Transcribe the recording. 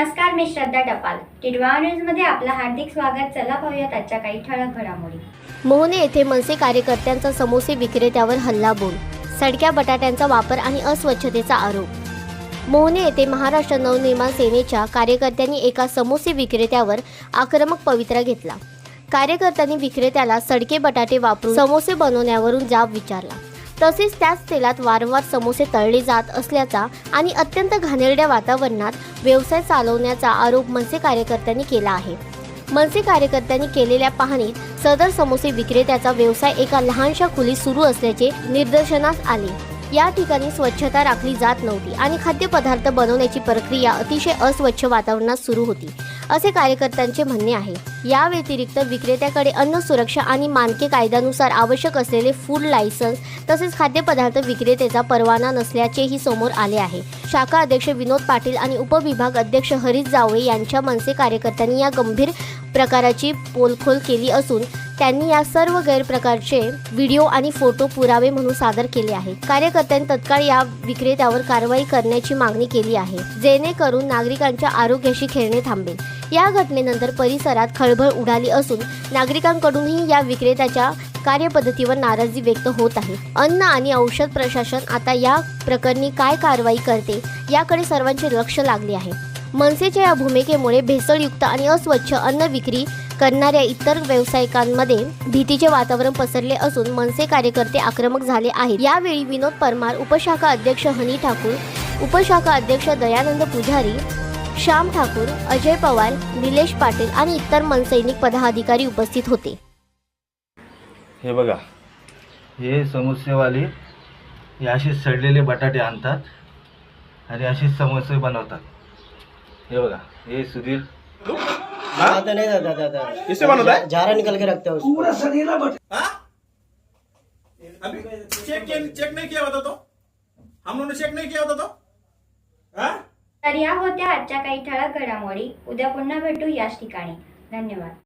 नमस्कार मी श्रद्धा टपाल. टिडवा न्यूजमध्ये आपलं हार्दिक स्वागत. चला पाहूयात आजच्या काही ठळक घडामोडी. मोहने येथे मनसे कार्यकर्त्यांचा समोसे विक्रेत्यावर हल्ला बोल. सडक्या बटाट्यांचा वापर आणि अस्वच्छतेचा आरोप. मोहने येथे महाराष्ट्र नवनिर्माण सेनेच्या कार्यकर्त्यांनी एका समोसे विक्रेत्यावर आक्रमक पवित्रा घेतला. कार्यकर्त्यांनी विक्रेत्याला सडके बटाटे वापरून समोसे बनवण्यावरून जाब विचारला. तसेच त्याच तेलात वारंवार समोसे तळले जात असल्याचा आणि अत्यंत घाणेरड्या वातावरणात व्यवसाय चालवण्याचा आरोप मनसे कार्यकर्त्यांनी केला आहे. मनसे कार्यकर्त्यांनी केलेल्या पाहणीत सदर समोसे विक्रेत्याचा व्यवसाय एका लहानशा खोलीत सुरू असल्याचे निदर्शनास आले. या ठिकाणी स्वच्छता राखली जात नव्हती आणि खाद्यपदार्थ बनवण्याची प्रक्रिया अतिशय अस्वच्छ वातावरणात सुरू होती. असे कार्यकर्त्यांचे म्हणणे आहे. या व्यतिरिक्त विक्रेत्याकडे अन्न सुरक्षा आणि मानके कायद्यानुसार आवश्यक असलेले फूड लायसन्स तसेच खाद्यपदार्थ विक्रेत्याचा परवाना नसल्याचेही समोर आले आहे. शाखा अध्यक्ष विनोद पाटील आणि उपविभाग अध्यक्ष हरीश जावळे यांच्या मनसे कार्यकर्त्यांनी या गंभीर प्रकाराची पोलखोल केली असून त्यांनी या सर्व गैरप्रकारचे व्हिडिओ आणि फोटो पुरावे म्हणून सादर केले आहेत. कार्यकर्त्यांनी तत्काळ या विक्रेत्यावर कारवाई करण्याची मागणी केली आहे जेणेकरून नागरिकांच्या आरोग्याशी खेळणे थांबेल. या घटनेनंतर परिसरात खळबळ उडाली असून नागरिकांकडूनही या विक्रेत्याच्या कार्यपद्धतीवर नाराजी व्यक्त होत आहे. अन्न आणि औषध प्रशासन आता या प्रकरणी काय कारवाई करते याकडे सर्वांचे लक्ष लागले आहे. मनसेच्या या भूमिकेमुळे भेसळयुक्त आणि अस्वच्छ अन्न विक्री करणाऱ्या इतर व्यावसायिकांमध्ये भीतीचे वातावरण पसरले असून मनसे कार्यकर्ते आक्रमक झाले आहेत. यावेळी विनोद परमार उपशाखा अध्यक्ष हनी ठाकूर उपशाखा अध्यक्ष दयानंद पुजारी श्याम ठाकूर अजय पवार निलेश पाटील आणि इतर मनसैनिक पदाधिकारी उपस्थित होते. हे बघा हे समोसेवाले हे असे सडलेले बटाटे आणतात आणि असे समोसे बनवतात. हे बघा हे सुधीर. नहीं दादा दादा किससे बनोता है झारा निकल के रखते हैं उसको. अभी चेक किया चेक नहीं किया होता तो? हम लोगों ने चेक नहीं किया होता तो? हाँ? तर या होत्या आजच्या काही ठळक घडामोडी. उद्या पुन्हा भेटू याच ठिकाणी. धन्यवाद.